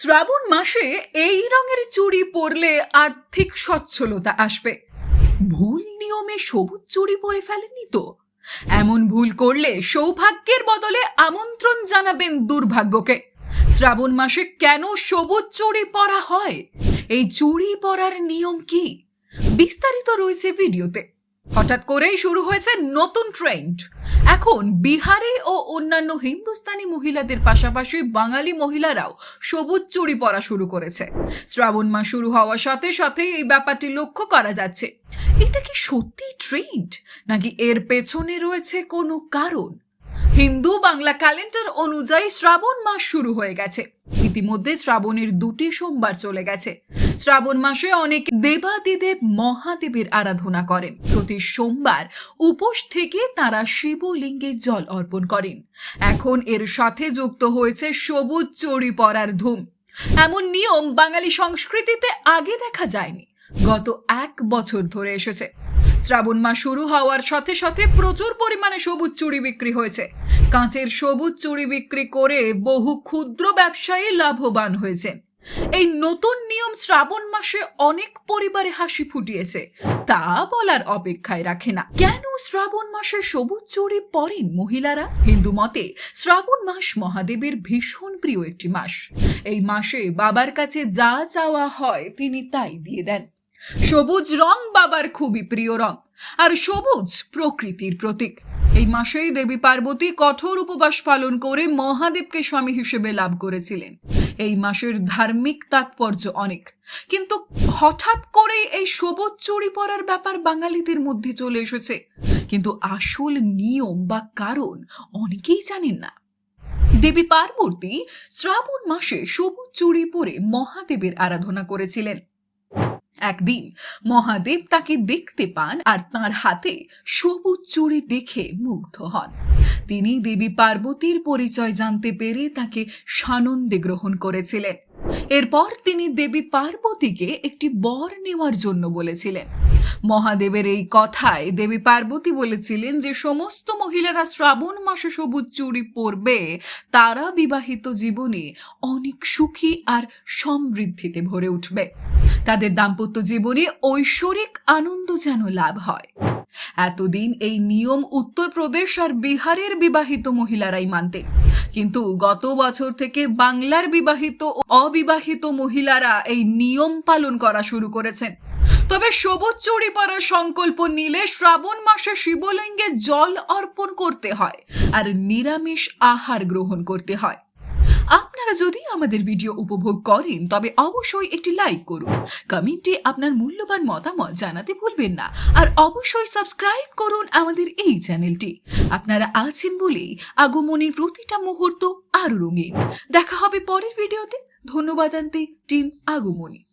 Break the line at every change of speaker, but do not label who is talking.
শ্রাবণ মাসে এই রঙের চুড়ি পরলে আর্থিক সচ্ছলতা আসবে। ভুল নিয়মে সবুজ চুড়ি পরে ফেলেনি তো? এমন ভুল করলে সৌভাগ্যের বদলে আমন্ত্রণ জানাবেন দুর্ভাগ্যকে। শ্রাবণ মাসে কেন সবুজ চুড়ি পরা হয়? এই চুড়ি পরার নিয়ম কি? বিস্তারিত রয়েছে ভিডিওতে। হঠাৎ করেই শুরু হয়েছে নতুন ট্রেন্ড। এখন বিহারে ও অন্যান্য হিন্দুস্তানি মহিলাদের পাশাপাশি বাঙালি মহিলারাও সবুজ চুড়ি পরা শুরু করেছে। শ্রাবণ মাস শুরু হওয়ার সাথে সাথে এই ব্যাপারটি লক্ষ্য করা যাচ্ছে। এটা কি সত্যি ট্রেন্ড? নাকি এর পেছনে রয়েছে কোনো কারণ? হিন্দু বাংলা ক্যালেন্ডার অনুযায়ী শ্রাবণ মাস শুরু হয়ে গেছে। ইতিমধ্যে শ্রাবণের দুটি সোমবার চলে গেছে। শ্রাবণ মাসে অনেক দেবাদিদেব মহাদেবের আরাধনা করেন। প্রতি সোমবার উপোস থেকে তারা শিবলিঙ্গে জল অর্পণ করেন। এখন এর সাথে যুক্ত হয়েছে সবুজ চড়ি পরার ধুম। এমন নিয়ম বাঙালি সংস্কৃতিতে আগে দেখা যায়নি। গত এক বছর ধরে এসেছে। শ্রাবণ মাস শুরু হওয়ার সাথে সাথে প্রচুর পরিমাণে সবুজ চুড়ি বিক্রি হয়েছে। কাঁচের সবুজ চুড়ি বিক্রি করে বহু ক্ষুদ্র ব্যবসায়ী লাভবান হয়েছেন। এই নতুন নিয়ম শ্রাবণ মাসে অনেক পরিবারে হাসি ফুটিয়েছে। তা বলার অপেক্ষায় রাখে না। কেন শ্রাবণ মাসে সবুজ চুড়ি পরেন মহিলারা? হিন্দু মতে শ্রাবণ মাস মহাদেবের ভীষণ প্রিয় একটি মাস। এই মাসে বাবার কাছে যা চাওয়া হয় তিনি তাই দিয়ে দেন। সবুজ রং বাবার খুবই প্রিয় রং, আর সবুজ প্রকৃতির প্রতীক। এই মাসেই দেবী পার্বতী কঠোর উপবাস পালন করে মহাদেবকে স্বামী হিসেবে লাভ করেছিলেন। এই মাসের ধার্মিক তাৎপর্য অনেক। কিন্তু হঠাৎ করে এই সবুজ চুরি পরার ব্যাপার বাঙালিদের মধ্যে চলে এসেছে। কিন্তু আসল নিয়ম বা কারণ অনেকেই জানেন না। দেবী পার্বতী শ্রাবণ মাসে সবুজ চুড়ি পরে মহাদেবের আরাধনা করেছিলেন। একদিন মহাদেব তাকে দেখতে পান আর তার হাতে সবুজ চুড়ি দেখে মুগ্ধ হন। তিনি দেবী পার্বতীর পরিচয় জানতে পেরে তাকে সানন্দে গ্রহণ করেছিলেন। এরপর তিনি দেবী পার্বতীকে একটি বর নেওয়ার জন্য বলেছিলেন। মহাদেবের এই কথায় দেবী পার্বতী বলেছিলেন যে, সমস্ত মহিলারা শ্রাবণ মাসে সবুজ চুড়ি পরবে। তারা বিবাহিত জীবনে অনেক সুখী আর সমৃদ্ধিতে ভরে উঠবে। তাদের দাম্পত্য জীবনে ঐশ্বরিক আনন্দ যেন লাভ হয়। এতদিন এই নিয়ম উত্তরপ্রদেশ আর বিহারের বিবাহিত মহিলারাই মানতেন কিন্তু গত বছর থেকে বাংলার বিবাহিত অবিবাহিত মহিলারা এই নিয়ম পালন করা শুরু করেছেন। তবে সবুজ চুড়ি পরার সংকল্প নিলে শ্রাবণ মাসে শিবলিঙ্গে জল অর্পণ করতে হয় আর নিরামিষ আহার গ্রহণ করতে হয়। আপনারা যদি আমাদের ভিডিও উপভোগ করেন, তবে অবশ্যই একটি লাইক করুন। কমেন্টে আপনার মূল্যবান মতামত জানাতে ভুলবেন না। আর অবশ্যই সাবস্ক্রাইব করুন আমাদের এই চ্যানেলটি। আপনারা আছেন বলেই আগমনের প্রতিটা মুহূর্ত আরও রঙিন। দেখা হবে পরের ভিডিওতে। ধন্যবাদ আনতে টিম আগমনী।